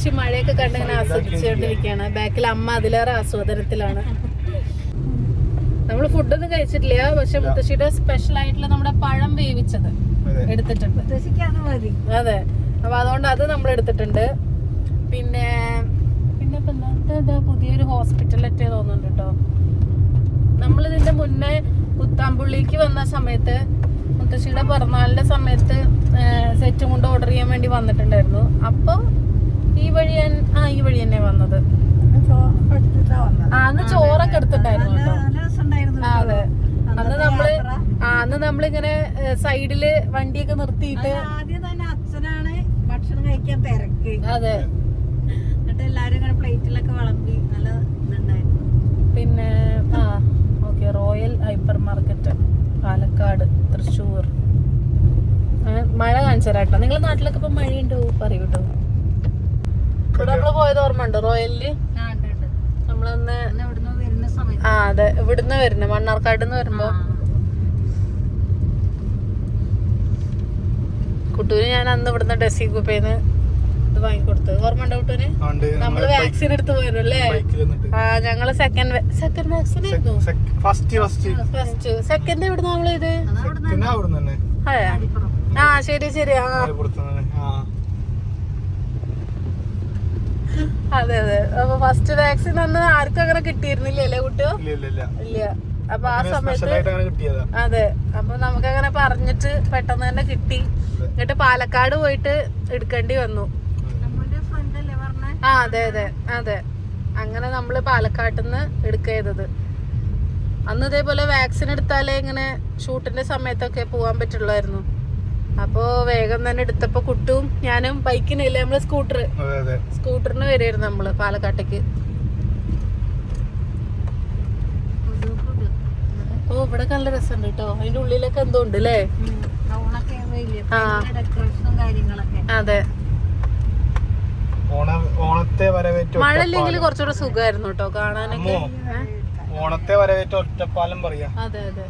മുത്തശ്ശി മഴയൊക്കെ കണ്ടിങ്ങനെ ആസ്വദിച്ചുകൊണ്ടിരിക്കുകയാണ്. ബാക്കിൽ അമ്മ അതിലേറെ ആസ്വാദനത്തിലാണ്. നമ്മൾ ഫുഡൊന്നും കഴിച്ചിട്ടില്ല പക്ഷെ മുത്തശ്ശിയുടെ സ്പെഷ്യൽ ആയിട്ടുള്ള നമ്മുടെ പഴം വേവിച്ചത് എടുത്തിട്ടുണ്ട്. അതെ. അപ്പൊ അതുകൊണ്ട് അത് നമ്മൾ എടുത്തിട്ടുണ്ട്. പിന്നെ പിന്നെ പുതിയൊരു ഹോസ്പിറ്റലൊക്കെ തോന്നുന്നുണ്ട് കേട്ടോ. നമ്മൾ ഇതിന്റെ മുന്നേ പുത്താമ്പുള്ളിക്ക് വന്ന സമയത്ത് മുത്തശ്ശിയുടെ പിറന്നാളിന്റെ സമയത്ത് സെറ്റും കൊണ്ട് ഓർഡർ ചെയ്യാൻ വേണ്ടി വന്നിട്ടുണ്ടായിരുന്നു. അപ്പൊ ഈ വഴി ആ ഈ വഴി തന്നെ വന്നത്. അന്ന് ചോറൊക്കെ എടുത്തിട്ടുണ്ടായിരുന്നു കേട്ടോ. അതെ. അന്ന് നമ്മൾ അന്ന് നമ്മളിങ്ങനെ സൈഡിൽ വണ്ടിയൊക്കെ നിർത്തിയിട്ട് ആദ്യം തന്നെ അച്ഛനാണ് ഭക്ഷണം കഴിക്കാൻ തിരക്ക്. അതെ. എന്നിട്ട് എല്ലാരും ഇങ്ങനെ പ്ലേറ്റിലൊക്കെ വിളമ്പി നല്ല ഇതുണ്ടായിരുന്നു. പിന്നെ ആ okay royal hypermarket Palakkad Thrissur. മഴ കാണിച്ചു തരാം കേട്ടോ. നിങ്ങളുടെ നാട്ടിലൊക്കെ ഇപ്പൊ മഴയുണ്ടോ? പറയൂ കേട്ടോ. ഇവിടെ നമ്മൾ പോയത് ഓർമ്മ ഉണ്ടോ റോയലിൽ. നമ്മളന്ന് വരുന്ന ആ അതെ. ഇവിടുന്ന് വരുന്നത് മണ്ണാർക്കാട് നിന്ന് വരുമ്പോ കുട്ടൂര് ഞാൻ അന്ന് ഇവിടുന്ന് ഡെസി കുപ്പേന്ന് ഇത് വാങ്ങിക്കൊടുത്തത്. ഓർമ്മ ഉണ്ടോ. കുട്ടൂന് ആണ്ട് നമ്മൾ വാക്സിൻ എടുത്ത് പോയിരുന്നു അല്ലേ? ആ ഞങ്ങൾ സെക്കൻഡ് സെക്കൻഡ് വാക്സിൻ ആയിരുന്നു. ഫസ്റ്റ് സെക്കൻഡ് ഇവിടുന്ന് നമ്മളിത്? ആ ശരി ശരി. ആ പുറത്തു തന്നെ ആ അതെ അതെ. അപ്പൊ ഫസ്റ്റ് വാക്സിൻ അന്ന് ആർക്കും അങ്ങനെ കിട്ടിയിരുന്നില്ല അല്ലേ കുട്ടിയോ? ഇല്ല ഇല്ല ഇല്ല. ഇല്ല. അപ്പൊ ആ സമയത്ത് അതെ. അപ്പൊ നമുക്ക് അങ്ങനെ പറഞ്ഞിട്ട് പെട്ടെന്ന് തന്നെ കിട്ടി. എന്നിട്ട് പാലക്കാട് പോയിട്ട് എടുക്കേണ്ടി വന്നു. ആ അതെ അതെ അതെ. അങ്ങനെ നമ്മൾ പാലക്കാട്ടിൽ നിന്ന് എടുക്കുക അന്ന് ഇതേപോലെ വാക്സിൻ എടുത്താലേ ഇങ്ങനെ ഷൂട്ടിന്റെ സമയത്തൊക്കെ പോകാൻ പറ്റുള്ളായിരുന്നു. അപ്പോ വേഗം തന്നെ എടുത്തപ്പോ കുട്ടും ഞാനും ബൈക്കിനില്ല നമ്മൾ സ്കൂട്ടർ അതെ അതെ. സ്കൂട്ടറിന് വരുമായിരുന്നു നമ്മൾ പാലക്കാട്ടേക്ക്. ഓ ഇവിടെ നല്ല രസമുണ്ട് കേട്ടോ അതിന്റെ ഉള്ളിലൊക്കെ എന്തോ ഉണ്ട് അല്ലേ അതെ. ഓണ ഓണത്തെ വരവേറ്റ മഴ ഇല്ലെങ്കിൽ. കുറച്ചുകൂടെ സുഖമായിരുന്നു കേട്ടോ കാണാനൊക്കെ? ഓണത്തെ വരവേറ്റ ഒറ്റപ്പാലം പറയാ. അതെ അതെ.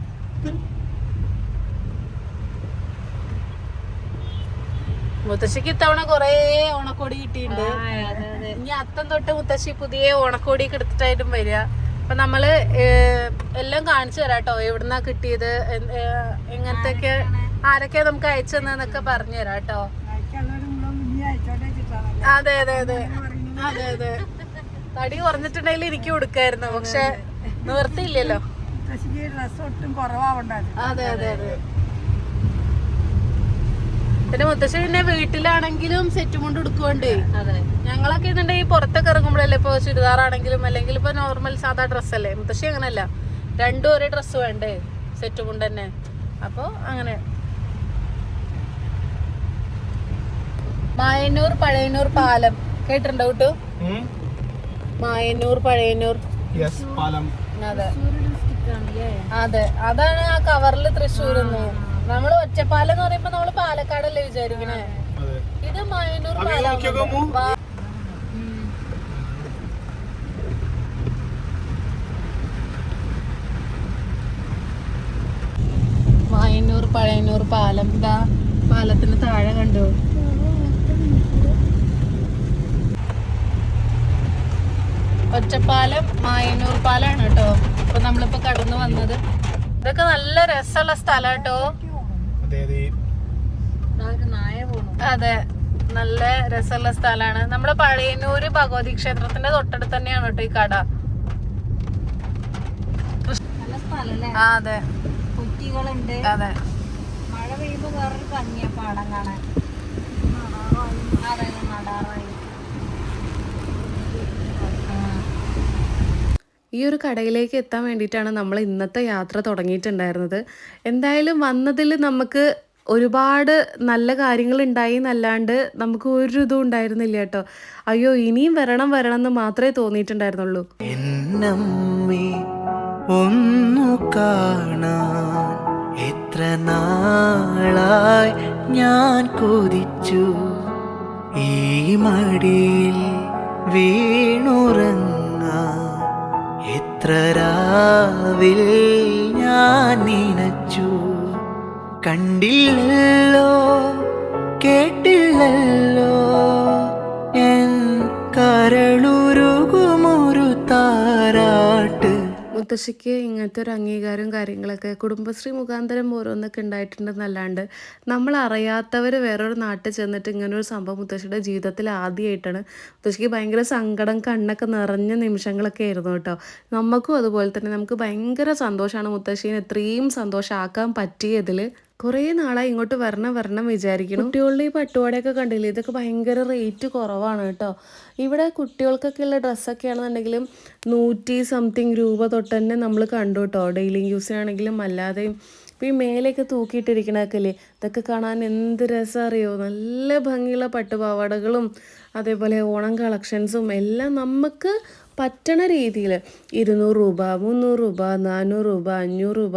മുത്തശ്ശിക്ക് ഇത്തവണ കൊറേ ഓണക്കോടി കിട്ടിയിട്ടുണ്ട്. ഇനി അത്തം തൊട്ട് മുത്തശ്ശി പുതിയ ഓണക്കോടി എടുത്തിട്ടായിട്ടും വരിക. അപ്പൊ നമ്മൾ എല്ലാം കാണിച്ചു തരാം കേട്ടോ എവിടുന്നാ കിട്ടിയത് എങ്ങനത്തെ എങ്ങനത്തെയൊക്കെ ആരൊക്കെ നമുക്ക് അയച്ചു തന്നൊക്കെ പറഞ്ഞു തരാം കേട്ടോ അതെ അതെ അതെ. അതെ അതെ. തടി കുറഞ്ഞിട്ടുണ്ടെങ്കിൽ എനിക്ക് കൊടുക്കായിരുന്നു. പക്ഷെ നിവർത്തിയില്ലല്ലോ. അതെ അതെ അതെ. പിന്നെ മുത്തശ്ശി പിന്നെ വീട്ടിലാണെങ്കിലും സെറ്റ് കൊണ്ട് എടുക്കുകൊണ്ടേ അതെ. ഞങ്ങളൊക്കെ ഇതുണ്ടെങ്കിൽ പുറത്തൊക്കെ ഇറങ്ങുമ്പോഴല്ലേ ഇപ്പൊ ചുരിദാറാണെങ്കിലും അല്ലെങ്കിൽ ഇപ്പൊ നോർമൽ സാധാ ഡ്രസ്സല്ലേ മുത്തശ്ശി അങ്ങനല്ല. രണ്ടും ഒരേ ഡ്രസ്സ് വേണ്ടേ? സെറ്റ് കൊണ്ട് തന്നെ. അപ്പൊ അങ്ങനെ. മായന്നൂർ പഴയന്നൂർ പാലം. കേട്ടിട്ടുണ്ടോ കുട്ടു? മായന്നൂർ പഴയന്നൂർ. യെസ് പാലം. അതെ. അതെ. അതാണ് ആ കവറിൽ തൃശ്ശൂർന്ന് നമ്മൾ ഒറ്റപ്പാലം എന്ന് പറയുമ്പോ നമ്മൾ പാലക്കാടല്ലേ വിചാരിക്കണേ? ഇത് മയനൂർ പാലം. പഴയന്നൂർ പാലം. ഇതാ പാലത്തിന് താഴെ കണ്ടു? ഒറ്റപ്പാലം മായന്നൂർ പാലാണ് കേട്ടോ. അപ്പൊ നമ്മളിപ്പോ കടന്നു വന്നത്. ഇതൊക്കെ നല്ല രസമുള്ള സ്ഥലം കേട്ടോ അതെ നല്ല രസമുള്ള സ്ഥലമാണ്. നമ്മുടെ പഴയന്നൂര് ഭഗവതി ക്ഷേത്രത്തിന്റെ തൊട്ടടുത്ത് തന്നെയാണ് കേട്ടോ ഈ കട. അതെ. കുറ്റികളുണ്ട്. അതെ. മഴ പെയ്യുമ്പോ വേറൊരു ഭംഗിയാ പാടം കാണാൻ. നടാറായി. ഈ ഒരു കടയിലേക്ക് എത്താൻ വേണ്ടിയിട്ടാണ് നമ്മൾ ഇന്നത്തെ യാത്ര തുടങ്ങിയിട്ടുണ്ടായിരുന്നത്. എന്തായാലും വന്നതിൽ നമുക്ക് ഒരുപാട് നല്ല കാര്യങ്ങൾ ഉണ്ടായി എന്നല്ലാണ്ട് നമുക്ക് ഒരു ഇതും ഉണ്ടായിരുന്നില്ല കേട്ടോ. അയ്യോ ഇനിയും വരണം വരണം എന്ന് മാത്രമേ തോന്നിയിട്ടുണ്ടായിരുന്നുള്ളൂ. കാണാൻ എത്ര നാളായി ഞാൻ കൊതിച്ചു. ഈ മടിയിൽ വീണുറങ്ങാൻ എത്ര രാവിൽ ഞാൻ നിനച്ചു. കണ്ടില്ലല്ലോ കേട്ടില്ലല്ലോ. മുത്തശ്ശിക്ക് ഇങ്ങനത്തെ ഒരു അംഗീകാരവും കാര്യങ്ങളൊക്കെ കുടുംബശ്രീ മുഖാന്തരം ഓരോന്നൊക്കെ ഉണ്ടായിട്ടുണ്ടെന്നല്ലാണ്ട് നമ്മൾ അറിയാത്തവർ വേറൊരു നാട്ടിൽ ചെന്നിട്ട് ഇങ്ങനൊരു സംഭവം മുത്തശ്ശിയുടെ ജീവിതത്തിൽ ആദ്യമായിട്ടാണ്. മുത്തശ്ശിക്ക് ഭയങ്കര സങ്കടം കണ്ണൊക്കെ നിറഞ്ഞ നിമിഷങ്ങളൊക്കെ ആയിരുന്നു കേട്ടോ. നമുക്കും അതുപോലെ തന്നെ നമുക്ക് ഭയങ്കര സന്തോഷമാണ് മുത്തശ്ശീനെ ഇത്രയും സന്തോഷമാക്കാൻ പറ്റിയതിൽ കുറേ നാളായി ഇങ്ങോട്ട് വരണം വരണം വിചാരിക്കുന്നു. കുട്ടികളുടെ ഈ പട്ടുപാടയൊക്കെ കണ്ടില്ലേ? ഇതൊക്കെ ഭയങ്കര റേറ്റ് കുറവാണ് കേട്ടോ. ഇവിടെ കുട്ടികൾക്കൊക്കെ ഉള്ള ഡ്രസ്സൊക്കെ ആണെന്നുണ്ടെങ്കിലും നൂറ്റി സംതിങ് രൂപ തൊട്ട് തന്നെ നമ്മൾ കണ്ടു കേട്ടോ. ഡെയിലി യൂസിനാണെങ്കിലും അല്ലാതെയും ഇപ്പം ഈ മേലെയൊക്കെ തൂക്കിയിട്ടിരിക്കണൊക്കെ ഇല്ലേ ഇതൊക്കെ കാണാൻ എന്ത് രസം അറിയോ? നല്ല ഭംഗിയുള്ള പട്ടുപാവാടകളും അതേപോലെ ഓണം കളക്ഷൻസും എല്ലാം നമുക്ക് പറ്റണ രീതിയിൽ ഇരുന്നൂറ് രൂപ മുന്നൂറ് രൂപ നാനൂറ് രൂപ അഞ്ഞൂറ് രൂപ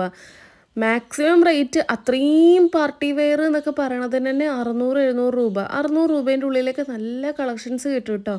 മാക്സിമം റേറ്റ് അത്രയും പാർട്ടി വെയർ എന്നൊക്കെ പറയണത് തന്നെ അറുന്നൂറ് എഴുന്നൂറ് രൂപ. അറുന്നൂറ് രൂപേന്റെ ഉള്ളിലൊക്കെ നല്ല കളക്ഷൻസ് കിട്ടും കേട്ടോ.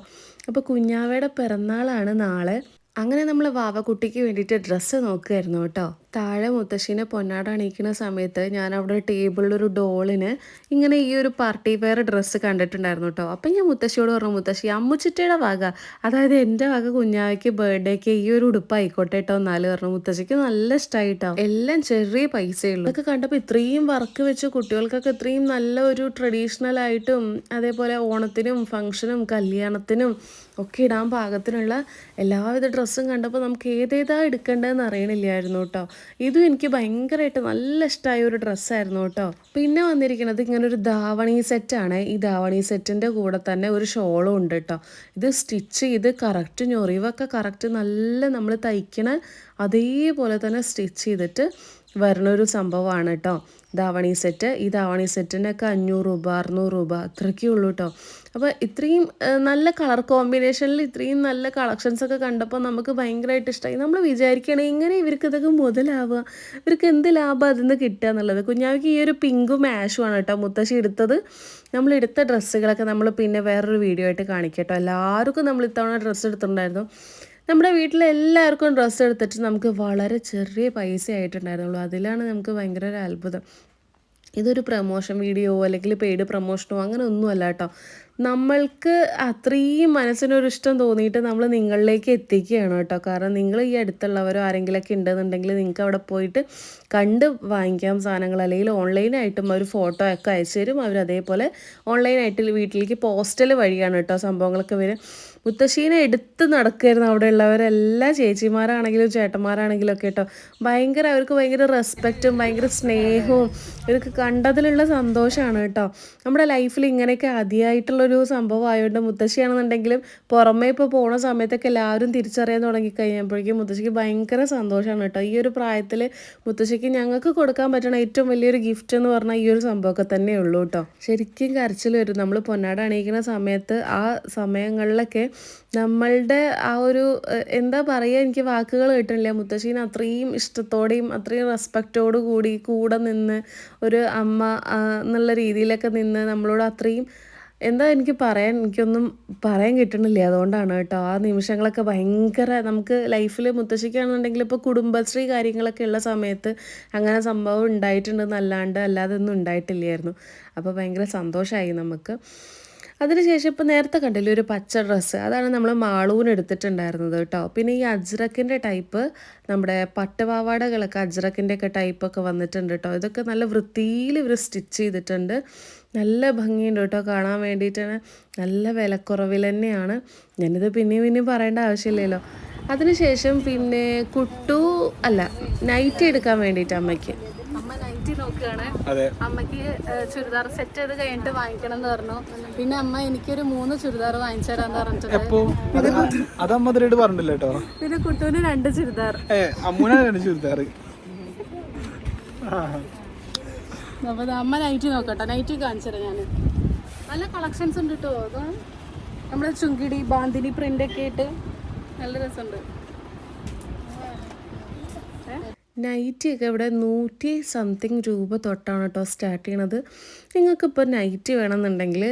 അപ്പോൾ കുഞ്ഞാവയുടെ പിറന്നാളാണ് നാളെ. അങ്ങനെ നമ്മൾ വാവക്കുട്ടിക്ക് വേണ്ടിയിട്ട് ഡ്രസ്സ് നോക്കുമായിരുന്നു കേട്ടോ. താഴെ മുത്തശ്ശീനെ പൊന്നാട അണിയിക്കുന്ന സമയത്ത് ഞാൻ അവിടെ ടേബിളിലൊരു ഡോളിന് ഇങ്ങനെ ഈ ഒരു പാർട്ടി വെയർ ഡ്രസ്സ് കണ്ടിട്ടുണ്ടായിരുന്നു കേട്ടോ അപ്പം ഞാൻ മുത്തശ്ശിയോട് പറഞ്ഞു മുത്തശ്ശി അമ്മുച്ചിട്ടയുടെ വക. അതായത് എന്റെ വക കുഞ്ഞാവയ്ക്ക് ബർത്ത്ഡേക്ക് ഈ ഒരു ഉടുപ്പ് ആയിക്കോട്ടെ കേട്ടോ എന്നാൽ പറഞ്ഞു. മുത്തശ്ശിക്ക് നല്ല ഇഷ്ടമായിട്ടോ എല്ലാം ചെറിയ പൈസയുള്ളൂ ഇതൊക്കെ കണ്ടപ്പോൾ ഇത്രയും വർക്ക് വെച്ച് കുട്ടികൾക്കൊക്കെ ഇത്രയും നല്ല ഒരു ട്രഡീഷണൽ ആയിട്ടും അതേപോലെ ഓണത്തിനും ഫംഗ്ഷനും കല്യാണത്തിനും ഒക്കെ ഇടാൻ പാകത്തിനുള്ള എല്ലാവിധ ഡ്രസ്സും കണ്ടപ്പോൾ നമുക്ക് ഏതേതാ എടുക്കേണ്ടതെന്ന് അറിയണില്ലായിരുന്നു കേട്ടോ ഇതും എനിക്ക് ഭയങ്കരമായിട്ട് നല്ല ഇഷ്ടമായ ഒരു ഡ്രസ്സായിരുന്നു കേട്ടോ. പിന്നെ വന്നിരിക്കുന്നത് ഇങ്ങനെ ഒരു ധാവണി സെറ്റാണ് ഈ ധാവണി സെറ്റിന്റെ കൂടെ തന്നെ ഒരു ഷോളും ഉണ്ട് കേട്ടോ. ഇത് സ്റ്റിച്ച് ചെയ്ത് കറക്റ്റ് ഞൊറിവൊക്കെ കറക്റ്റ് നല്ല നമ്മൾ തയ്ക്കണ അതേപോലെ തന്നെ സ്റ്റിച്ച് ചെയ്തിട്ട് വരണ ഒരു സംഭവമാണ് കേട്ടോ. ധാവണി സെറ്റ്. ഈ ധാവണി സെറ്റിനൊക്കെ അഞ്ഞൂറ് രൂപ അറുന്നൂറ് രൂപ അത്രയ്ക്കേ ഉള്ളൂ കേട്ടോ. അപ്പോൾ ഇത്രയും നല്ല കളർ കോമ്പിനേഷനിൽ ഇത്രയും നല്ല കളക്ഷൻസ് ഒക്കെ കണ്ടപ്പോൾ നമുക്ക് ഭയങ്കരമായിട്ട് ഇഷ്ടമായി നമ്മൾ വിചാരിക്കണേ ഇങ്ങനെ ഇവർക്ക് ഇതൊക്കെ മുതലാവുക? ഇവർക്ക് എന്ത് ലാഭം അതിൽ നിന്ന് കിട്ടുക എന്നുള്ളത്? കുഞ്ഞാവിക്ക് ഈ ഒരു പിങ്കും ആഷുമാണ് കേട്ടോ മുത്തശ്ശി എടുത്തത്. നമ്മൾ എടുത്ത ഡ്രസ്സുകളൊക്കെ നമ്മൾ പിന്നെ വേറൊരു വീഡിയോ ആയിട്ട് കാണിക്കാം കേട്ടോ. എല്ലാവർക്കും നമ്മൾ ഇത്തവണ ഡ്രസ്സ് എടുത്തിട്ടുണ്ടായിരുന്നു. നമ്മുടെ വീട്ടിലെ എല്ലാവർക്കും ഡ്രസ്സ് എടുത്തിട്ട് നമുക്ക് വളരെ ചെറിയ പൈസ ആയിട്ടുണ്ടായിരുന്നുള്ളൂ അതിലാണ് നമുക്ക് ഭയങ്കര ഒരു അത്ഭുതം. ഇതൊരു പ്രൊമോഷൻ വീഡിയോ അല്ലെങ്കിൽ പെയ്ഡ് പ്രൊമോഷനോ അങ്ങനെ ഒന്നുമല്ല കേട്ടോ. നമ്മൾക്ക് അത്രയും മനസ്സിനൊരു ഇഷ്ടം തോന്നിയിട്ട് നമ്മൾ നിങ്ങളിലേക്ക് എത്തിക്കുകയാണ് കേട്ടോ. കാരണം നിങ്ങൾ ഈ അടുത്തുള്ളവരോ ആരെങ്കിലുമൊക്കെ ഉണ്ടെന്നുണ്ടെങ്കിൽ നിങ്ങൾക്ക് അവിടെ പോയിട്ട് കണ്ട് വാങ്ങിക്കാം സാധനങ്ങൾ. അല്ലെങ്കിൽ ഓൺലൈനായിട്ടും അവർ ഫോട്ടോ ഒക്കെ അയച്ചു തരും. അവർ അതേപോലെ ഓൺലൈനായിട്ട് വീട്ടിലേക്ക് പോസ്റ്റൽ വഴിയാണ് കേട്ടോ സംഭവങ്ങളൊക്കെ വരും മുത്തശ്ശീനെ എടുത്ത് നടക്കുമായിരുന്നു അവിടെ ഉള്ളവരെല്ലാ ചേച്ചിമാരാണെങ്കിലും ചേട്ടന്മാരാണെങ്കിലും ഒക്കെ കേട്ടോ. ഭയങ്കര അവർക്ക് ഭയങ്കര റെസ്പെക്റ്റും ഭയങ്കര സ്നേഹവും ഇവർക്ക് കണ്ടതിലുള്ള സന്തോഷമാണ് കേട്ടോ. നമ്മുടെ ലൈഫിൽ ഇങ്ങനെയൊക്കെ ആദ്യമായിട്ടുള്ളൊരു സംഭവം ആയതുകൊണ്ട് മുത്തശ്ശിയാണെന്നുണ്ടെങ്കിലും പുറമേ ഇപ്പോൾ പോണ സമയത്തൊക്കെ എല്ലാവരും തിരിച്ചറിയാൻ തുടങ്ങി കഴിഞ്ഞപ്പോഴേക്കും മുത്തശ്ശിക്ക് ഭയങ്കര സന്തോഷമാണ് കേട്ടോ. ഈ ഒരു പ്രായത്തിൽ മുത്തശ്ശിക്ക് ഞങ്ങൾക്ക് കൊടുക്കാൻ പറ്റണ ഏറ്റവും വലിയൊരു ഗിഫ്റ്റ് എന്ന് പറഞ്ഞാൽ ഈ ഒരു സംഭവമൊക്കെ തന്നെ ഉള്ളൂ കേട്ടോ. ശരിക്കും കരച്ചിൽ വരും. നമ്മൾ പൊന്നാട അണിയിക്കുന്ന സമയത്ത് ആ സമയങ്ങളിലൊക്കെ നമ്മളുടെ ആ ഒരു എന്താ പറയുക എനിക്ക് വാക്കുകൾ കിട്ടണില്ല മുത്തശ്ശീനെ അത്രയും ഇഷ്ടത്തോടെയും അത്രയും റെസ്പെക്റ്റോടു കൂടി കൂടെ നിന്ന് ഒരു അമ്മ എന്നുള്ള രീതിയിലൊക്കെ നിന്ന് നമ്മളോട് അത്രയും എന്താ എനിക്ക് പറയാൻ എനിക്കൊന്നും പറയാൻ കിട്ടണില്ല. അതുകൊണ്ടാണ് കേട്ടോ ആ നിമിഷങ്ങളൊക്കെ ഭയങ്കര നമുക്ക് ലൈഫിൽ മുത്തശ്ശിക്കാണെന്നുണ്ടെങ്കിൽ ഇപ്പോൾ കുടുംബശ്രീ കാര്യങ്ങളൊക്കെ ഉള്ള സമയത്ത് അങ്ങനെ സംഭവം ഉണ്ടായിട്ടുണ്ടെന്നല്ലാണ്ട് അല്ലാതെ ഒന്നും ഉണ്ടായിട്ടില്ലായിരുന്നു. അപ്പോൾ ഭയങ്കര സന്തോഷമായി നമുക്ക്. അതിനുശേഷം ഇപ്പോൾ നേരത്തെ കണ്ടില്ലേ ഒരു പച്ച ഡ്രസ്സ് അതാണ് നമ്മൾ മാളൂന് എടുത്തിട്ടുണ്ടായിരുന്നത് കേട്ടോ. പിന്നെ ഈ അജ്രക്കിന്റെ ടൈപ്പ് നമ്മുടെ പട്ടുപാവാടകളൊക്കെ അജ്രക്കിന്റെ ഒക്കെ ടൈപ്പൊക്കെ വന്നിട്ടുണ്ട് കേട്ടോ. ഇതൊക്കെ നല്ല വൃത്തിയിൽ ഇവർ സ്റ്റിച്ച് ചെയ്തിട്ടുണ്ട്. നല്ല ഭംഗിയുണ്ട് കേട്ടോ കാണാൻ വേണ്ടിയിട്ടാണ്. നല്ല വിലക്കുറവിൽ തന്നെയാണ്. ഞാനിത് പിന്നെയും പിന്നെയും പറയേണ്ട ആവശ്യമില്ലല്ലോ. അതിനുശേഷം പിന്നെ കുട്ടു അല്ല നൈറ്റി എടുക്കാൻ വേണ്ടിയിട്ട് അമ്മയ്ക്ക്. നൈറ്റി നോക്കുകയാണ്. അമ്മയ്ക്ക് ചുരിദാർ സെറ്റ് ചെയ്ത് കഴിഞ്ഞിട്ട് വാങ്ങിക്കണം എന്ന് പറഞ്ഞു. പിന്നെ അമ്മ എനിക്കൊരു മൂന്ന് ചുരിദാർ വാങ്ങിച്ചു തരാന്ന് പറഞ്ഞിട്ടുണ്ട്. പറഞ്ഞില്ല കേട്ടോ പിന്നെ കുട്ടൂന് രണ്ട് ചുരിദാർ. രണ്ട് ചുരിദാർ. അപ്പൊ അമ്മ നൈറ്റി നോക്കട്ടെ. നൈറ്റി കാണിച്ചു തരാം ഞാൻ നല്ല കളക്ഷൻസ് ഉണ്ട് കേട്ടോ അത്? നമ്മുടെ ചുങ്കിടി ബാന്തിനി പ്രിന്റ് ഒക്കെ ആയിട്ട് നല്ല രസമുണ്ട്. നൈറ്റി ഒക്കെ ഇവിടെ നൂറ്റി സംതിങ് രൂപ തൊട്ടാണ് കേട്ടോ സ്റ്റാർട്ട് ചെയ്യണത്. നിങ്ങൾക്കിപ്പോൾ നൈറ്റി വേണമെന്നുണ്ടെങ്കിൽ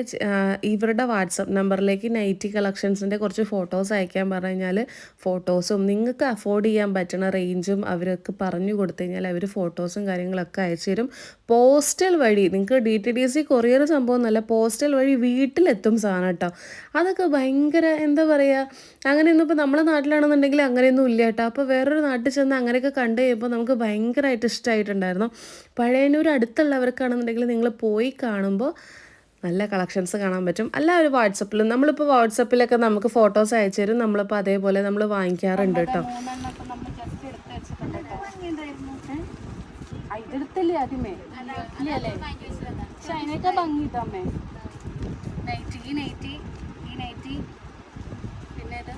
ഇവരുടെ വാട്സപ്പ് നമ്പറിലേക്ക് നൈറ്റി കളക്ഷൻസിന്റെ കുറച്ച് ഫോട്ടോസ് അയക്കാൻ പറഞ്ഞു കഴിഞ്ഞാൽ ഫോട്ടോസും നിങ്ങൾക്ക് അഫോർഡ് ചെയ്യാൻ പറ്റുന്ന റേഞ്ചും അവരൊക്കെ പറഞ്ഞു കൊടുത്തു കഴിഞ്ഞാൽ അവർ ഫോട്ടോസും കാര്യങ്ങളൊക്കെ അയച്ചു തരും. പോസ്റ്റൽ വഴി നിങ്ങൾക്ക് D T D C courier സംഭവം എന്നല്ല പോസ്റ്റൽ വഴി വീട്ടിലെത്തും സാധനം കേട്ടോ. അതൊക്കെ ഭയങ്കര എന്താ പറയുക അങ്ങനെയൊന്നും ഇപ്പോൾ നമ്മുടെ നാട്ടിലാണെന്നുണ്ടെങ്കിൽ അങ്ങനെയൊന്നും ഇല്ല കേട്ടോ. അപ്പോൾ വേറൊരു നാട്ടിൽ ചെന്ന് അങ്ങനെയൊക്കെ കണ്ടു കഴിയുമ്പോൾ നമുക്ക് ഭയങ്കരമായിട്ട് ഇഷ്ടമായിട്ടുണ്ടായിരുന്നു പഴയനൂർ അടുത്തുള്ളവർക്കാണെന്നുണ്ടെങ്കിൽ നിങ്ങൾ പോയി കാണുമ്പോൾ നല്ല കളക്ഷൻസ് കാണാൻ പറ്റും. അല്ല ഒരു വാട്സപ്പിലും നമ്മളിപ്പോൾ വാട്സപ്പിലൊക്കെ നമുക്ക് ഫോട്ടോസ് അയച്ചു തരും. നമ്മളിപ്പോൾ അതേപോലെ നമ്മൾ വാങ്ങിക്കാറുണ്ട് കേട്ടോ. മൂന്നെണ്ണൊക്കെ നമ്മൾ ജസ്റ്റ് എടുത്ത് വെച്ചിട്ടുണ്ട് കേട്ടോ. ആ, ഇതെടുത്തല്ലേ ആദ്യമേ? അല്ലേ പക്ഷെ അതിനൊക്കെ ഭംഗി ഇതമ്മേ നൈറ്റി ഈ നൈറ്റി ഈ നൈറ്റി പിന്നെ ഇത്?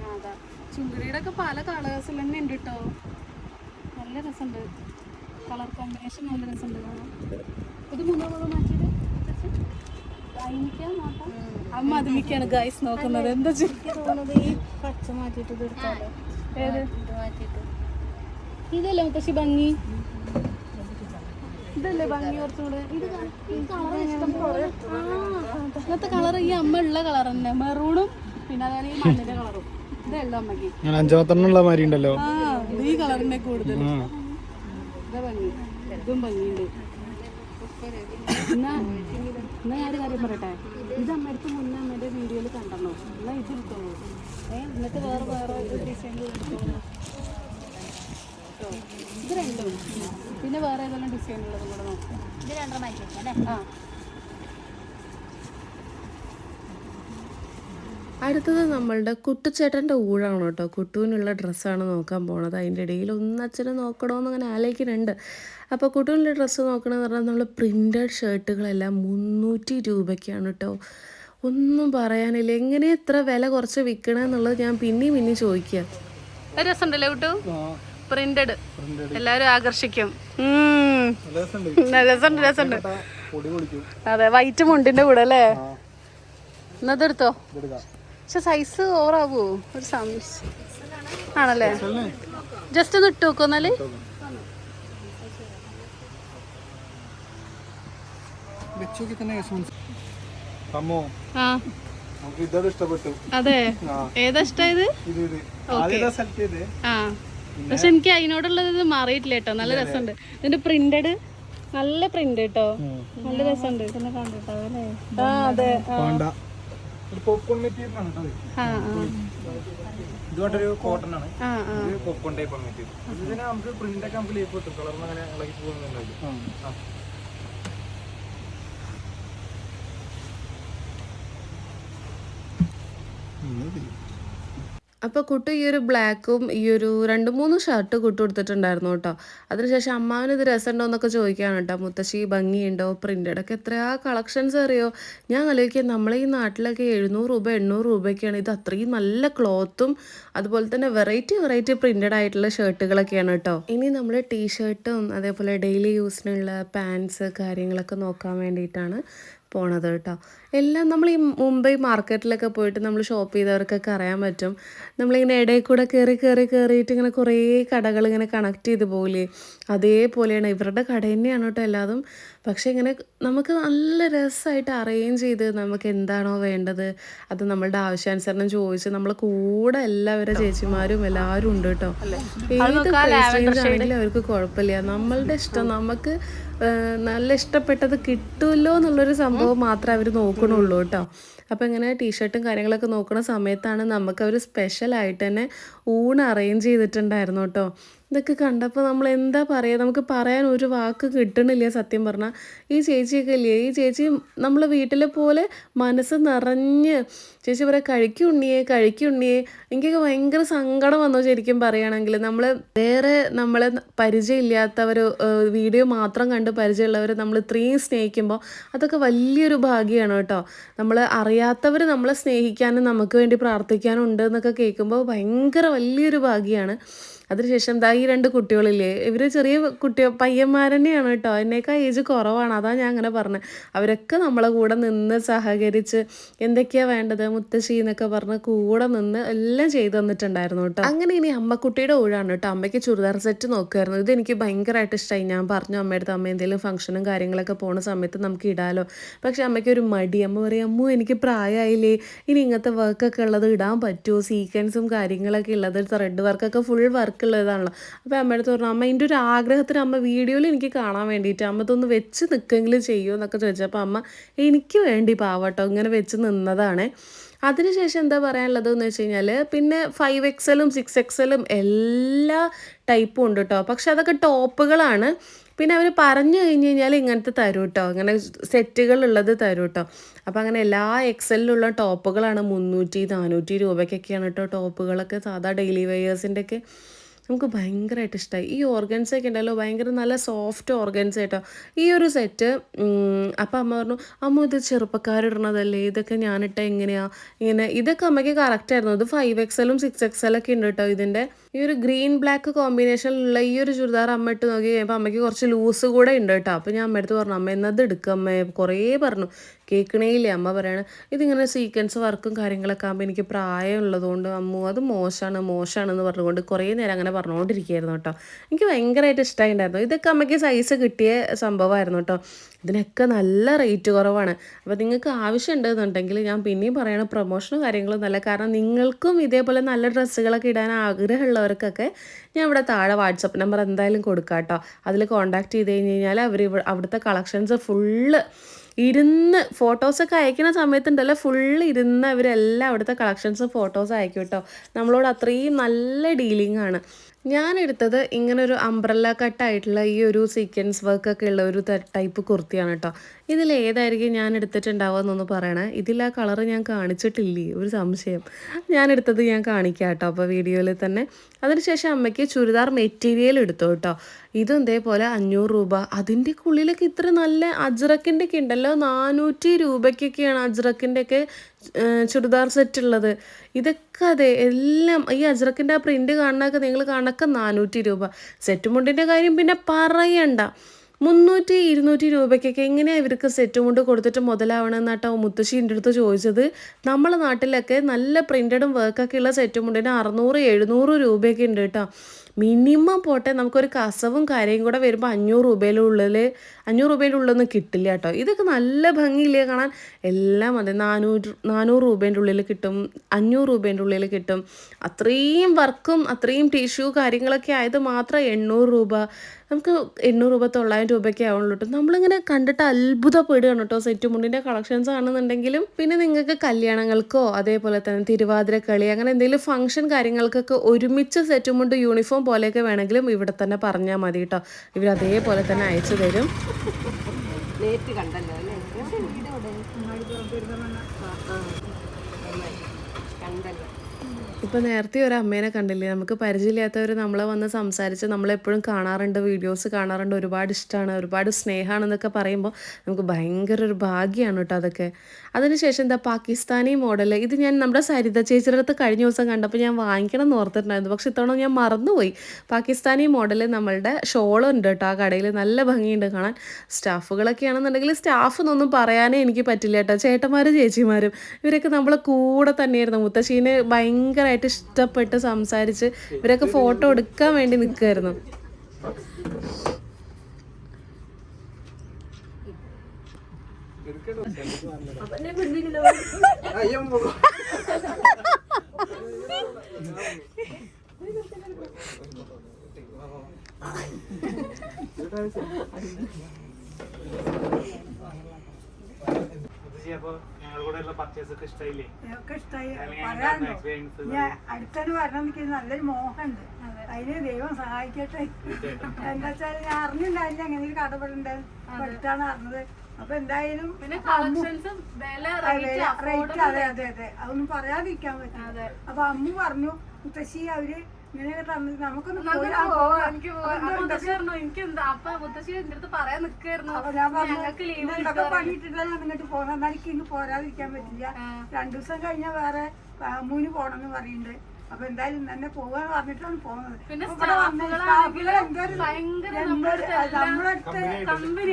ആ അതാ. ചുങ്കുടിയുടെ ഒക്കെ പല കളേഴ്സിൽ തന്നെ ഉണ്ട് കേട്ടോ. നല്ല രസമുണ്ട്. കളർ കോമ്പിനേഷൻ നല്ല രസമുണ്ട് കാണാൻ. ഇത് മൂന്നാമത് മാറ്റിയത് അമ്മ അതിലേക്കാണ് ഗൈസ് നോക്കുന്നത്. എന്താ തോന്നുന്നത് ഈ പച്ച ഏത്? ഇതല്ലേ മുത്തശ്ശി ഭംഗി? ഇതല്ലേ ഭംഗി കുറച്ചുകൂടെ? ഇത് ഈ കളർ ഈ അമ്മ ഉള്ള കളർ തന്നെ. മെറൂണും പിന്നെ അതാണ് ഈ മണ്ണിന്റെ കളറും. ഇതല്ല അമ്മയ്ക്ക് ഞാൻ അഞ്ചാമത്തെണ്ണം ഉള്ള മാതിരി ഉണ്ടല്ലോ. ആ ഈ കളറിന്റെ കൂടുതൽ ഇതാ ഭംഗി ഇതും ഭംഗിയുണ്ട് എന്നാ എന്നാ ഞാൻ കാര്യം പറയട്ടെ? ഇത് അമ്മയടുത്ത് മുന്നേ അമ്മയുടെ വീഡിയോയിൽ കണ്ടോ എന്നാ ഇത് എടുത്തോളൂ ഏ എന്നിട്ട് വേറെ വേറെ ഡിസൈനുകൾ എടുത്തോളൂ ഇത് രണ്ടും. പിന്നെ വേറെ ഏതെല്ലാം ഡിസൈൻ ഉള്ളതും കൂടെ നോക്കാം. ഇത് രണ്ടെണ്ണം ആ. അടുത്തത് നമ്മളുടെ കുട്ടുച്ചേട്ടന്റെ ഊഴാണ് കേട്ടോ. കുട്ടുവിനുള്ള ഡ്രസ്സാണ് നോക്കാൻ പോണത്. അതിന്റെ ഇടയിൽ ഒന്ന് അച്ഛനെ നോക്കണമെന്ന് അങ്ങനെ ആലോചിക്കുന്നുണ്ട്. അപ്പോൾ കുട്ടുവിനുള്ള ഡ്രസ്സ് നോക്കണമെന്ന് പറഞ്ഞാൽ നമ്മൾ പ്രിന്റഡ് ഷർട്ടുകളെല്ലാം മുന്നൂറ്റി രൂപയ്ക്കാണ് കേട്ടോ. ഒന്നും പറയാനില്ല. എങ്ങനെ എത്ര വില കുറച്ച് വിൽക്കണമെന്നുള്ളത് ഞാൻ പിന്നെയും പിന്നെയും ചോദിക്കുക. രസമുണ്ടല്ലേ കുട്ടു? പ്രിന്റഡ് എല്ലാരും ആകർഷിക്കും. രസമുണ്ട്. രസമുണ്ട് അതെ വൈറ്റ് മുണ്ടിന്റെ കൂടെ അല്ലേ? എന്നതെടുത്തോ പക്ഷെ സൈസ് ഓവറാവോ ഒരു സംശയം ആണല്ലേ? ജസ്റ്റ് ഒന്ന് ഇട്ട് നോക്കോ എന്നാൽ. അതെ. ഏതാ ഇഷ്ടായത് പക്ഷെ എനിക്ക് അതിനോടുള്ളത് ഇത് മാറിയിട്ടില്ല കേട്ടോ. നല്ല രസമുണ്ട്. ഇതിന്റെ പ്രിന്റഡ് നല്ല പ്രിന്റ് കേട്ടോ. നല്ല രസമുണ്ട്. കണ്ടിട്ടോ അതെ. ആ. പോപ്കോൺ മെറ്റീരിയൽ ആണ് കേട്ടോ ഇത്. ആ ആ. ഇതുകൊണ്ടൊരു കോട്ടൺ ആണ്. ആ ആ. ഇത് പോപ്കോൺ ടൈപ്പ് ആണ് മെറ്റീരിയൽ ഇതിന് നമുക്ക് പ്രിന്റ് ഒക്കെ നമുക്ക് ലീഫ് കിട്ടും കളർന്ന് അങ്ങനെ ഇളകി പോകുന്നുണ്ടാവില്ല അപ്പോൾ കുട്ടു ഈ ഒരു ബ്ലാക്കും ഈ ഒരു രണ്ട് മൂന്ന് ഷർട്ട് കുട്ടു കൊടുത്തിട്ടുണ്ടായിരുന്നു കേട്ടോ. അതിനുശേഷം അമ്മാവന് ഇത് രസമുണ്ടോ എന്നൊക്കെ ചോദിക്കുകയാണ് കേട്ടോ. മുത്തശ്ശി ഭംഗിയുണ്ടോ? പ്രിന്റഡ് ഒക്കെ എത്രയാ കളക്ഷൻസ് അറിയോ? ഞാൻ ആലോചിക്കുക നമ്മളെ ഈ നാട്ടിലൊക്കെ എഴുന്നൂറ് രൂപ എണ്ണൂറ് രൂപയൊക്കെയാണ്. ഇത് അത്രയും നല്ല ക്ലോത്തും അതുപോലെ തന്നെ വെറൈറ്റി വെറൈറ്റി പ്രിന്റഡ് ആയിട്ടുള്ള ഷർട്ടുകളൊക്കെയാണ് കേട്ടോ. ഇനി നമ്മൾ ടീഷർട്ടും അതേപോലെ ഡെയിലി യൂസിനുള്ള പാൻസ് കാര്യങ്ങളൊക്കെ നോക്കാൻ വേണ്ടിയിട്ടാണ് പോണത് കേട്ടോ. എല്ലാം നമ്മൾ ഈ മുംബൈ മാർക്കറ്റിലൊക്കെ പോയിട്ട് നമ്മൾ ഷോപ്പ് ചെയ്തവർക്കൊക്കെ അറിയാൻ പറ്റും. നമ്മളിങ്ങനെ ഇടയിൽ കൂടെ കയറി കയറി കയറിയിട്ട് ഇങ്ങനെ കുറേ കടകൾ ഇങ്ങനെ കണക്ട് ചെയ്ത് പോകില്ലേ അതേപോലെയാണ് ഇവരുടെ കട തന്നെയാണ് കേട്ടോ എല്ലാതും. പക്ഷേ ഇങ്ങനെ നമുക്ക് നല്ല രസമായിട്ട് അറേഞ്ച് ചെയ്ത് നമുക്ക് എന്താണോ വേണ്ടത് അത് നമ്മളുടെ ആവശ്യാനുസരണം ചോദിച്ച് നമ്മളെ കൂടെ എല്ലാവരുടെ ചേച്ചിമാരും എല്ലാവരും ഉണ്ട് കേട്ടോ. ഏത് പ്രൈസ് റേഞ്ച് ആണെങ്കിലും അവർക്ക് കുഴപ്പമില്ല. നമ്മളുടെ ഇഷ്ടം നമുക്ക് നല്ല ഇഷ്ടപ്പെട്ടത് കിട്ടുമല്ലോ എന്നുള്ളൊരു സംഭവം മാത്രമേ അവർ നോക്കണുള്ളൂ കേട്ടോ. അപ്പോൾ ഇങ്ങനെ ടീഷർട്ടും കാര്യങ്ങളൊക്കെ നോക്കുന്ന സമയത്താണ് നമുക്ക് അവർ സ്പെഷ്യലായിട്ട് തന്നെ ഊണ് അറേഞ്ച് ചെയ്തിട്ടുണ്ടായിരുന്നു കേട്ടോ. ഇതൊക്കെ കണ്ടപ്പോൾ നമ്മൾ എന്താ പറയുക നമുക്ക് പറയാൻ ഒരു വാക്ക് കിട്ടണില്ല സത്യം പറഞ്ഞാൽ ഈ ചേച്ചിയൊക്കെ ഇല്ലേ? ഈ ചേച്ചി നമ്മൾ വീട്ടിലെ പോലെ മനസ്സ് നിറഞ്ഞ് ചേച്ചി പറയാം കഴിക്കുണ്ണിയേ കഴിക്കുണ്ണിയേ എനിക്കൊക്കെ ഭയങ്കര സങ്കടം വന്നു ശരിക്കും പറയുകയാണെങ്കിൽ. നമ്മൾ വേറെ നമ്മളെ പരിചയമില്ലാത്തവർ വീഡിയോ മാത്രം കണ്ട് പരിചയമുള്ളവർ നമ്മൾ ഇത്രയും സ്നേഹിക്കുമ്പോൾ അതൊക്കെ വലിയൊരു ഭാഗ്യമാണ് കേട്ടോ. നമ്മൾ അറിയാത്തവർ നമ്മളെ സ്നേഹിക്കാനും നമുക്ക് വേണ്ടി പ്രാർത്ഥിക്കാനും ഉണ്ട് എന്നൊക്കെ കേൾക്കുമ്പോൾ ഭയങ്കര വലിയൊരു ഭാഗ്യമാണ് അതിനുശേഷം ദാ ഈ രണ്ട് കുട്ടികളില്ലേ ഇവർ ചെറിയ കുട്ടി പയ്യന്മാർ തന്നെയാണ് കേട്ടോ. എന്നേക്കാൾ ഏജ് കുറവാണ്. അതാ ഞാൻ അങ്ങനെ പറഞ്ഞത് അവരൊക്കെ നമ്മളെ കൂടെ നിന്ന് സഹകരിച്ച് എന്തൊക്കെയാ വേണ്ടത് മുത്തശ്ശി എന്നൊക്കെ പറഞ്ഞ് കൂടെ നിന്ന് എല്ലാം ചെയ്തു തന്നിട്ടുണ്ടായിരുന്നു കേട്ടോ. അങ്ങനെ ഇനി അമ്മക്കുട്ടിയുടെ ഊഴാണ് കേട്ടോ. അമ്മയ്ക്ക് ചുരിദാർ സെറ്റ് നോക്കുമായിരുന്നു ഇത് എനിക്ക് ഭയങ്കരമായിട്ട് ഇഷ്ടമായി ഞാൻ പറഞ്ഞു അമ്മയുടെ അമ്മ എന്തെങ്കിലും ഫംഗ്ഷനും കാര്യങ്ങളൊക്കെ പോണ സമയത്ത് നമുക്ക് ഇടാലോ. പക്ഷെ അമ്മയ്ക്ക് ഒരു മടി. അമ്മ പറയും അമ്മു എനിക്ക് പ്രായമായില്ലേ ഇനി ഇങ്ങനത്തെ വർക്കൊക്കെ ഉള്ളത് ഇടാൻ പറ്റുമോ? സീക്വൻസും കാര്യങ്ങളൊക്കെ ഉള്ളത് ത്രെഡ് വർക്കൊക്കെ ഫുൾ വർക്ക് ഒക്കെ ഉള്ളതാണല്ലോ. അപ്പോൾ അമ്മയുടെ അടുത്ത് പറഞ്ഞു അമ്മ എന്റെ ഒരു ആഗ്രഹത്തിന് അമ്മ വീഡിയോയിൽ എനിക്ക് കാണാൻ വേണ്ടിയിട്ട് അമ്മ ഇതൊന്ന് വെച്ച് നിൽക്കെങ്കിലും ചെയ്യുമോ എന്നൊക്കെ ചോദിച്ചു. അപ്പോൾ അമ്മ എനിക്ക് വേണ്ടി പാവട്ടോ ഇങ്ങനെ വെച്ച് നിന്നതാണേ. അതിനുശേഷം എന്താ പറയാനുള്ളത് എന്ന് വെച്ച് കഴിഞ്ഞാൽ പിന്നെ ഫൈവ് എക്സലും സിക്സ് എക്സലും എല്ലാ ടൈപ്പും ഉണ്ട് കേട്ടോ പക്ഷെ അതൊക്കെ ടോപ്പുകളാണ്. പിന്നെ അവർ പറഞ്ഞു കഴിഞ്ഞ് കഴിഞ്ഞാൽ ഇങ്ങനത്തെ തരും കേട്ടോ അങ്ങനെ സെറ്റുകൾ ഉള്ളത് തരും കേട്ടോ അപ്പോൾ അങ്ങനെ എല്ലാ എക്സലിലുള്ള ടോപ്പുകളാണ് മുന്നൂറ്റി നാനൂറ്റി രൂപയ്ക്കൊക്കെയാണ് കേട്ടോ ടോപ്പുകളൊക്കെ സാധാ ഡെയിലി വെയേഴ്സിന്റെ ഒക്കെ നമുക്ക് ഭയങ്കരമായിട്ട് ഇഷ്ടമായി ഈ ഓർഗൻസ് ഒക്കെ ഉണ്ടല്ലോ ഭയങ്കര നല്ല സോഫ്റ്റ് ഓർഗൻസ് കേട്ടോ ഈ ഒരു സെറ്റ് അപ്പം അമ്മ പറഞ്ഞു അമ്മ ഇത് ചെറുപ്പക്കാരിടണതല്ലേ ഇതൊക്കെ ഞാനിട്ട എങ്ങനെയാ? ഇങ്ങനെ ഇതൊക്കെ അമ്മയ്ക്ക് കറക്റ്റ് ആയിരുന്നു. ഇത് ഫൈവ് എക്സലും സിക്സ് എക്സലൊക്കെ ഉണ്ട് കേട്ടോ ഇതിന്റെ ഈ ഒരു ഗ്രീൻ ബ്ലാക്ക് കോമ്പിനേഷനിലുള്ള ഈ ഒരു ചുരിദാർ അമ്മ ഇട്ട് നോക്കി കഴിയുമ്പോൾ അമ്മയ്ക്ക് കുറച്ച് ലൂസ് കൂടെ ഉണ്ട് കേട്ടോ അപ്പോൾ ഞാൻ അമ്മയടുത്ത് പറഞ്ഞു അമ്മ എന്നത് എടുക്കുക അമ്മ. കുറേ പറഞ്ഞു. കേൾക്കണേയില്ലേ. അമ്മ പറയണ ഇതിങ്ങനെ സീക്വൻസ് വർക്കും കാര്യങ്ങളൊക്കെ ആകുമ്പോൾ എനിക്ക് പ്രായം ഉള്ളതുകൊണ്ട് അമ്മു അത് മോശമാണ് മോശമാണെന്ന് പറഞ്ഞുകൊണ്ട് കുറേ നേരം അങ്ങനെ പറഞ്ഞുകൊണ്ടിരിക്കുകയായിരുന്നു കേട്ടോ. എനിക്ക് ഭയങ്കരമായിട്ട് ഇഷ്ടമായിട്ടുണ്ടായിരുന്നു ഇതൊക്കെ അമ്മയ്ക്ക് സൈസ് കിട്ടിയ സംഭവമായിരുന്നു കേട്ടോ. ഇതിനൊക്കെ നല്ല റേറ്റ് കുറവാണ്. അപ്പോൾ നിങ്ങൾക്ക് ആവശ്യമുണ്ടെന്നുണ്ടെങ്കിൽ ഞാൻ പിന്നെയും പറയണ പ്രൊമോഷനും കാര്യങ്ങളും നല്ല. കാരണം നിങ്ങൾക്കും ഇതേപോലെ നല്ല ഡ്രസ്സുകളൊക്കെ ഇടാൻ ആഗ്രഹമുള്ളവർക്കൊക്കെ ഞാൻ ഇവിടെ താഴെ വാട്സപ്പ് നമ്പർ എന്തായാലും കൊടുക്കാം കേട്ടോ. അതിൽ കോൺടാക്ട് ചെയ്ത് കഴിഞ്ഞ് കഴിഞ്ഞാൽ അവർ അവിടുത്തെ കളക്ഷൻസ് ഫുള്ള് ഇരുന്ന് ഫോട്ടോസൊക്കെ അയക്കുന്ന സമയത്തുണ്ടല്ലോ ഫുള്ള് ഇരുന്ന് അവരെല്ലാം അവിടുത്തെ കളക്ഷൻസും ഫോട്ടോസും അയക്കും കേട്ടോ നമ്മളോട് അത്രയും നല്ല ഡീലിംഗ് ആണ്. ഞാൻ എടുത്തത് ഇങ്ങനെ ഒരു അംബ്രല്ല കട്ടായിട്ടുള്ള ഈ ഒരു സീക്വൻസ് വർക്ക് ഒക്കെ ഉള്ള ഒരു ടൈപ്പ് കുർത്തിയാണ് കേട്ടോ ഇതിൽ ഏതായിരിക്കും ഞാൻ എടുത്തിട്ടുണ്ടാവുക എന്നൊന്ന് പറയണേ. ഇതിൽ ആ കളറ് ഞാൻ കാണിച്ചിട്ടില്ലേ? ഒരു സംശയം. ഞാൻ എടുത്തത് ഞാൻ കാണിക്കാം കേട്ടോ അപ്പോൾ വീഡിയോയിൽ തന്നെ. അതിനുശേഷം അമ്മയ്ക്ക് ചുരിദാർ മെറ്റീരിയൽ എടുത്തു കേട്ടോ ഇതും ഇതേപോലെ അഞ്ഞൂറ് രൂപ. അതിന്റെ ഉള്ളിലൊക്കെ ഇത്ര നല്ല അജ്രക്കിന്റെ ഒക്കെ ഉണ്ടല്ലോ. നാനൂറ്റി രൂപയ്ക്കൊക്കെയാണ് അജ്രക്കിന്റെ ഒക്കെ ചുരിദാർ സെറ്റ് ഉള്ളത്. ഇതൊക്കെ അതെ എല്ലാം ഈ അജ്രക്കിന്റെ ആ പ്രിന്റ് കാണുന്നതൊക്കെ നിങ്ങൾ കാണൊക്കെ നാനൂറ്റി രൂപ. സെറ്റ് മുണ്ടിന്റെ കാര്യം പിന്നെ പറയണ്ട. മുന്നൂറ്റി ഇരുന്നൂറ്റി രൂപയ്ക്കൊക്കെ എങ്ങനെയാണ് ഇവർക്ക് സെറ്റ് മുണ്ട് കൊടുത്തിട്ട് മുതലാവണമെന്നാട്ടോ മുത്തശ്ശി എന്റെ അടുത്ത് ചോദിച്ചത്. നമ്മളെ നാട്ടിലൊക്കെ നല്ല പ്രിന്റഡും വർക്കൊക്കെ ഉള്ള സെറ്റ് മുണ്ടിന് അറുന്നൂറ് എഴുന്നൂറ് രൂപയൊക്കെ ഉണ്ട് കേട്ടോ. മിനിമം പോട്ടെ നമുക്കൊരു കസവും കാര്യം കൂടെ വരുമ്പോൾ അഞ്ഞൂറ് രൂപയിലുള്ളിൽ അഞ്ഞൂറ് രൂപയിലുള്ളൊന്നും കിട്ടില്ല കേട്ടോ. ഇതൊക്കെ നല്ല ഭംഗിയില്ലേ കാണാൻ? എല്ലാം അതെ നാനൂറ് നാനൂറ് രൂപേന്റെ ഉള്ളിൽ കിട്ടും അഞ്ഞൂറ് രൂപേന്റെ ഉള്ളിൽ കിട്ടും. അത്രയും വർക്കും അത്രയും ടിഷ്യൂ കാര്യങ്ങളൊക്കെ ആയത് മാത്രം എണ്ണൂറ് രൂപ. നമുക്ക് എണ്ണൂറ് രൂപ തൊള്ളായിരം രൂപയൊക്കെ ആവുള്ളൂ കേട്ടോ നമ്മളിങ്ങനെ കണ്ടിട്ട് അത്ഭുതപ്പെടുകയാണ് കേട്ടോ സെറ്റ് മുണ്ടിന്റെ കളക്ഷൻസ് ആണെന്നുണ്ടെങ്കിലും പിന്നെ നിങ്ങൾക്ക് കല്യാണങ്ങൾക്കോ അതേപോലെ തന്നെ തിരുവാതിര കളി അങ്ങനെ എന്തെങ്കിലും ഫംഗ്ഷൻ കാര്യങ്ങൾക്കൊക്കെ ഒരുമിച്ച് സെറ്റ് മുണ്ട് യൂണിഫോം പോലെയൊക്കെ വേണമെങ്കിലും ഇവിടെ തന്നെ പറഞ്ഞാൽ മതി കേട്ടോ ഇവർ അതേപോലെ തന്നെ അയച്ചു തരും. അല്ലേ? ഇപ്പോൾ നേരത്തെ ഒരു അമ്മേനെ കണ്ടില്ലേ? നമുക്ക് പരിചയമില്ലാത്തവർ നമ്മളെ വന്ന് സംസാരിച്ച് നമ്മളെപ്പോഴും കാണാറുണ്ട് വീഡിയോസ് കാണാറുണ്ട് ഒരുപാട് ഇഷ്ടമാണ് ഒരുപാട് സ്നേഹമാണെന്നൊക്കെ പറയുമ്പോൾ നമുക്ക് ഭയങ്കര ഒരു ഭാഗ്യമാണ് കേട്ടോ അതൊക്കെ. അതിനുശേഷം എന്താ പാകിസ്ഥാനി മോഡൽ ഇത് ഞാൻ നമ്മുടെ സരിത ചേച്ചിയുടെ അടുത്ത് കഴിഞ്ഞ ദിവസം കണ്ടപ്പോൾ ഞാൻ വാങ്ങിക്കണം എന്ന് ഓർത്തിട്ടുണ്ടായിരുന്നു. പക്ഷെ ഇത്തവണ ഞാൻ മറന്നുപോയി. പാകിസ്ഥാനി മോഡൽ നമ്മളുടെ ഷോളുണ്ട് കേട്ടോ ആ കടയിൽ നല്ല ഭംഗിയുണ്ട് കാണാൻ. സ്റ്റാഫുകളൊക്കെ ആണെന്നുണ്ടെങ്കിൽ സ്റ്റാഫ് എന്നൊന്നും പറയാനേ എനിക്ക് പറ്റില്ല കേട്ടോ. ചേട്ടന്മാരും ചേച്ചിമാരും ഇവരൊക്കെ നമ്മളെ കൂടെ തന്നെയായിരുന്നു. മുത്തശ്ശീനെ ഭയങ്കരമായിട്ട് ഇഷ്ടപ്പെട്ട് സംസാരിച്ച് ഇവരൊക്കെ ഫോട്ടോ എടുക്കാൻ വേണ്ടി നിൽക്കുമായിരുന്നു ഞങ്ങളുടെ കൂടെ ഉള്ള പർച്ചേസ് ഒക്കെ ഇഷ്ടമായില്ലേ ഒക്കെ ഇഷ്ടമായി അല്ലെങ്കിൽ പറയാനുണ്ടോ? experience ഞാൻ അടുത്തന്നെ വരണം എനിക്ക് നല്ലൊരു മോഹമുണ്ട്. അതിന് ദൈവം സഹായിക്കട്ടെ. എന്താ വെച്ചാൽ ഞാൻ അറിഞ്ഞിട്ടുണ്ടായില്ല അങ്ങനെ ഒരു കട അടുത്താണ് അറിഞ്ഞത്. അപ്പൊ എന്തായാലും പിന്നെ കളക്ഷൻസും വില റേറ്റ് അതെ അതെ അതെ. അതൊന്നും പറയാതിരിക്കാൻ പറ്റും അപ്പൊ അമ്മ പറഞ്ഞു മുത്തശ്ശി അവർ നമുക്കൊന്ന് എനിക്ക്. അപ്പൊ മുത്തശ്ശി? എന്റെ അടുത്ത് പറയാൻ നിക്കായിരുന്നു ഞാൻ പറഞ്ഞു ഞങ്ങൾക്ക് ലീവ് ഇതൊക്കെ പണിയിട്ടില്ല ഞാൻ ഇങ്ങോട്ട് പോകാൻ എനിക്ക് ഇന്ന് പോരാതിരിക്കാൻ പറ്റില്ല. രണ്ടു ദിവസം കഴിഞ്ഞാൽ വേറെ മൂന്ന് പോണെന്ന് പറയുന്നുണ്ട്. അപ്പൊ എന്തായാലും തന്നെ പോവാന്ന് പറഞ്ഞിട്ടാണ് പോകുന്നത്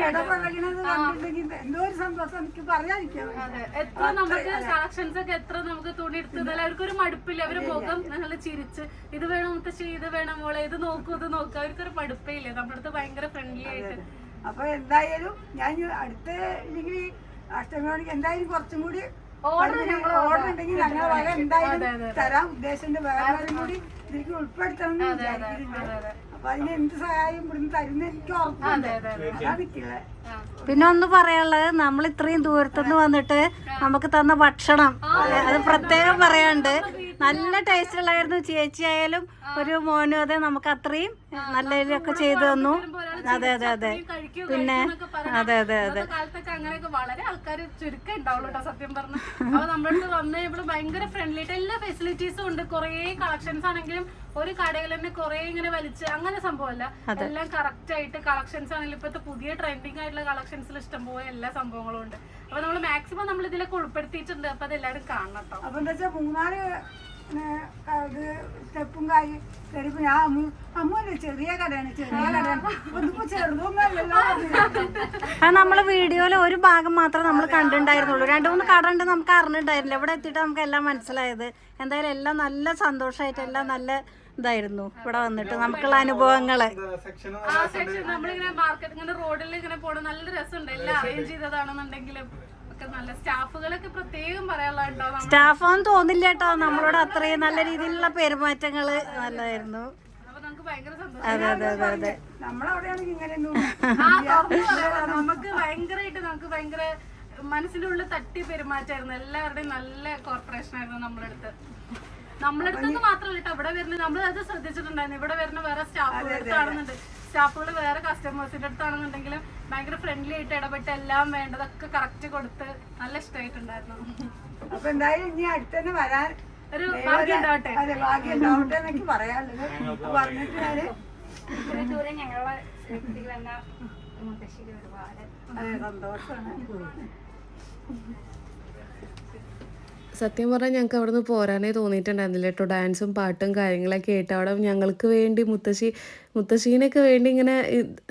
ഇടപഴകണത് കണ്ടിട്ടുണ്ടെങ്കിൽ എന്തോ ഒരു സന്തോഷം എനിക്ക് പറയാതിരിക്കാൻ എത്ര നമുക്ക് കളക്ഷൻസ് ഒക്കെ എത്ര നമുക്ക് തുണി എടുത്തതല്ല അവർക്കൊരു മടുപ്പില്ല. അവർ മുഖം നല്ല ചിരിച്ച് ഇത് വേണം മുത്തശ്ശി? ഇത് വേണം മോളെ? ഇത് നോക്കൂ ഇത് നോക്കൂ. അവർക്കൊരു മടുപ്പേ ഇല്ല. നമ്മുടെ അടുത്ത് ഭയങ്കര ഫ്രണ്ട്ലി ആയിട്ട്. അപ്പൊ എന്തായാലും ഞാൻ അടുത്ത ഇല്ലെങ്കിൽ അഷ്ടമിയോണിക്ക് എന്തായാലും കുറച്ചും കൂടി ഓർഡർ ഉണ്ടെങ്കിൽ ഞങ്ങൾ വക എന്തായാലും തരാൻ ഉദ്ദേശമുണ്ട് വേറെ കൂടി ഇതിലേക്ക് ഉൾപ്പെടുത്തണം എന്ന് വിചാരിക്കുന്നുണ്ട്. അപ്പൊ അതിന് എന്ത് സഹായം ഇവിടുന്ന് തരുന്ന എനിക്ക് ഉറപ്പുണ്ട്. അതാണ് എനിക്കുള്ളത് പിന്നെ ഒന്ന് പറയാനുള്ളത് നമ്മൾ ഇത്രയും ദൂരത്തുനിന്ന് വന്നിട്ട് നമുക്ക് തന്ന ഭക്ഷണം. അത് പ്രത്യേകം പറയാണ്ട് നല്ല ടേസ്റ്റ് ഉള്ളായിരുന്നു ചേച്ചി ആയാലും ഒരു മോനും അതെ നമുക്ക് അത്രയും നല്ല രീതിയൊക്കെ ചെയ്തു തന്നു. അതെ അതെ അതെ. പിന്നെ അതെ അതെ അതെ. കാലത്തൊക്കെ അങ്ങനെയൊക്കെ വളരെ ആൾക്കാർ ചുരുക്കം ഉണ്ടാവുള്ളൂ കേട്ടോ സത്യം പറഞ്ഞു. അപ്പൊ നമ്മുടെ അടുത്ത് വന്ന് ഇവിടെ ഭയങ്കര ഫ്രണ്ട്ലി ആയിട്ട് എല്ലാ ഫെസിലിറ്റീസും ഉണ്ട്. കുറേ കളക്ഷൻസ് ആണെങ്കിലും ഒരു കടയിൽ തന്നെ കുറേ ഇങ്ങനെ വലിച്ച് അങ്ങനെ സംഭവമല്ല. എല്ലാം കറക്റ്റ് ആയിട്ട് കളക്ഷൻസ് ആണെങ്കിലും ഇപ്പോഴത്തെ പുതിയ ട്രെൻഡിങ് ആയിട്ടുള്ള കളക്ഷൻസിൽ ഇഷ്ടംപോലെ എല്ലാ സംഭവങ്ങളും ഉണ്ട്. അപ്പൊ നമ്മൾ മാക്സിമം നമ്മൾ ഇതിലൊക്കെ ഉൾപ്പെടുത്തിയിട്ടുണ്ട്. അപ്പൊ അത് എല്ലാവരും കാണണം കേട്ടോ. അപ്പൊ എന്താ വെച്ചാൽ മൂന്നാൽ സ്റ്റെപ്പും കായി കരിപ്പും ഞാൻ അമ്മ അമ്മല്ലേ ചെറിയ കടയാണ് ചെറിയ കടയാണ്. ഒന്നിപ്പോ ചെറുതൊന്നും നമ്മൾ വീഡിയോയിലെ ഒരു ഭാഗം മാത്രമേ നമ്മൾ കണ്ടിട്ടുണ്ടായിരുന്നുള്ളൂ. രണ്ട് മൂന്ന് കട ഉണ്ട് നമുക്ക് അറിഞ്ഞിട്ടുണ്ടായിരുന്നില്ല. ഇവിടെ എത്തിയിട്ട് നമുക്ക് എല്ലാം മനസ്സിലായത്. എന്തായാലും എല്ലാം നല്ല സന്തോഷമായിട്ട് എല്ലാം നല്ല ഇതായിരുന്നു ഇവിടെ വന്നിട്ട് നമുക്കുള്ള അനുഭവങ്ങൾ. ആ സെക്ഷൻ നമ്മളിങ്ങനെ മാർക്കറ്റ് ഇങ്ങനെ റോഡിൽ ഇങ്ങനെ പോകണം നല്ല രസമുണ്ട്. എല്ലാം അറേഞ്ച് ചെയ്തതാണെന്നുണ്ടെങ്കിലും. ഒക്കെ നല്ല സ്റ്റാഫുകളൊക്കെ പ്രത്യേകം തോന്നില്ല കേട്ടോ. നമ്മളോട് അത്രയും നല്ല രീതിയിലുള്ള പെരുമാറ്റങ്ങൾ നല്ലതായിരുന്നു നമുക്ക് ഭയങ്കര സന്തോഷം. അതെ അതെ അതെ അതെ. നമ്മളവിടെയാണെങ്കിൽ ഇങ്ങനെയൊന്നും ആ, തുറന്ന് പറയാം. നമുക്ക് ഭയങ്കരമായിട്ട് നമുക്ക് ഭയങ്കര മനസ്സിന്റെ ഉള്ളിൽ തട്ടി പെരുമാറ്റായിരുന്നു എല്ലാവരുടെയും നല്ല കോർപ്പറേഷൻ ആയിരുന്നു നമ്മളെടുത്ത്. നമ്മളടുത്തൊക്കെ മാത്രമല്ല കേട്ടോ. ഇവിടെ വരുന്ന നമ്മൾ അത് ശ്രദ്ധിച്ചിട്ടുണ്ടായിരുന്നു. ഇവിടെ വരുന്ന വേറെ സ്റ്റാഫ് അടുത്താണെന്നുണ്ട് സ്റ്റാഫുകൾ വേറെ കസ്റ്റമേഴ്സിന്റെ അടുത്താണെന്നുണ്ടെങ്കിലും ഭയങ്കര ഫ്രണ്ട്ലി ആയിട്ട് ഇടപെട്ട് എല്ലാം വേണ്ടതൊക്കെ കറക്റ്റ് കൊടുത്ത് നല്ല ഇഷ്ടമായിട്ടുണ്ടായിരുന്നു. അപ്പൊ എന്തായാലും ഇനി അടുത്തന്നെ വരാൻ ഒരു ഭാഗ്യം ഉണ്ടാവട്ടെ. അതെ ഭാഗ്യം ഉണ്ടാവട്ടെ എന്നൊക്കെ പറയാനുള്ളത്. പറഞ്ഞിട്ട് ഞാൻ അതെ സന്തോഷമാണ് സത്യം പറഞ്ഞാൽ ഞങ്ങൾക്ക് അവിടെ നിന്ന് പോരാനേ തോന്നിയിട്ടുണ്ടായിരുന്നില്ല കേട്ടോ ഡാൻസും പാട്ടും കാര്യങ്ങളൊക്കെ ആയിട്ട് അവിടെ ഞങ്ങൾക്ക് വേണ്ടി മുത്തശ്ശി മുത്തശ്ശീനൊക്കെ വേണ്ടി ഇങ്ങനെ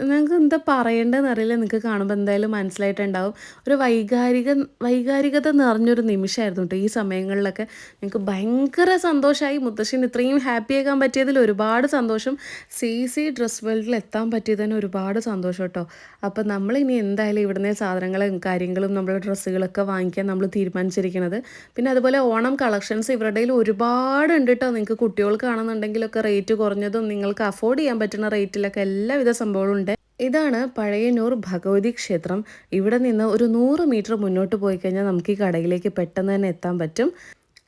നിങ്ങൾക്ക് എന്താ പറയേണ്ടതെന്ന് അറിയില്ല. നിങ്ങൾക്ക് കാണുമ്പോൾ എന്തായാലും മനസ്സിലായിട്ടുണ്ടാവും. ഒരു വൈകാരിക വൈകാരികത നിറഞ്ഞൊരു നിമിഷമായിരുന്നു കേട്ടോ ഈ സമയങ്ങളിലൊക്കെ. നിങ്ങൾക്ക് ഭയങ്കര സന്തോഷമായി. മുത്തശ്ശീൻ ഇത്രയും ഹാപ്പി ആക്കാൻ പറ്റിയതിൽ ഒരുപാട് സന്തോഷം. സി സി ഡ്രസ് വേൾഡിൽ എത്താൻ പറ്റിയതിന് ഒരുപാട് സന്തോഷം കേട്ടോ അപ്പോൾ ഇനി എന്തായാലും ഇവിടുന്ന് സാധനങ്ങളും കാര്യങ്ങളും നമ്മുടെ ഡ്രസ്സുകളൊക്കെ വാങ്ങിക്കാൻ നമ്മൾ തീരുമാനിച്ചിരിക്കുന്നത്. പിന്നെ അതുപോലെ ഓണം കളക്ഷൻസ് ഇവരുടെ ഒരുപാട് ഉണ്ട് കേട്ടോ നിങ്ങൾക്ക് കുട്ടികൾക്കാണെന്നുണ്ടെങ്കിലൊക്കെ റേറ്റ് കുറഞ്ഞതും നിങ്ങൾക്ക് അഫോർഡ് ചെയ്യാൻ പറ്റുന്ന റേറ്റിലൊക്കെ എല്ലാവിധ സംഭവങ്ങളും ഉണ്ട് ഇതാണ് പഴയന്നൂർ ഭഗവതി ക്ഷേത്രം. ഇവിടെ നിന്ന് ഒരു നൂറ് മീറ്റർ മുന്നോട്ട് പോയി കഴിഞ്ഞാൽ നമുക്ക് ഈ കടയിലേക്ക് പെട്ടെന്ന് തന്നെ എത്താൻ പറ്റും.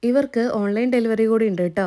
ഇവർക്ക് ഓൺലൈൻ ഡെലിവറി കൂടി ഉണ്ട് കേട്ടോ.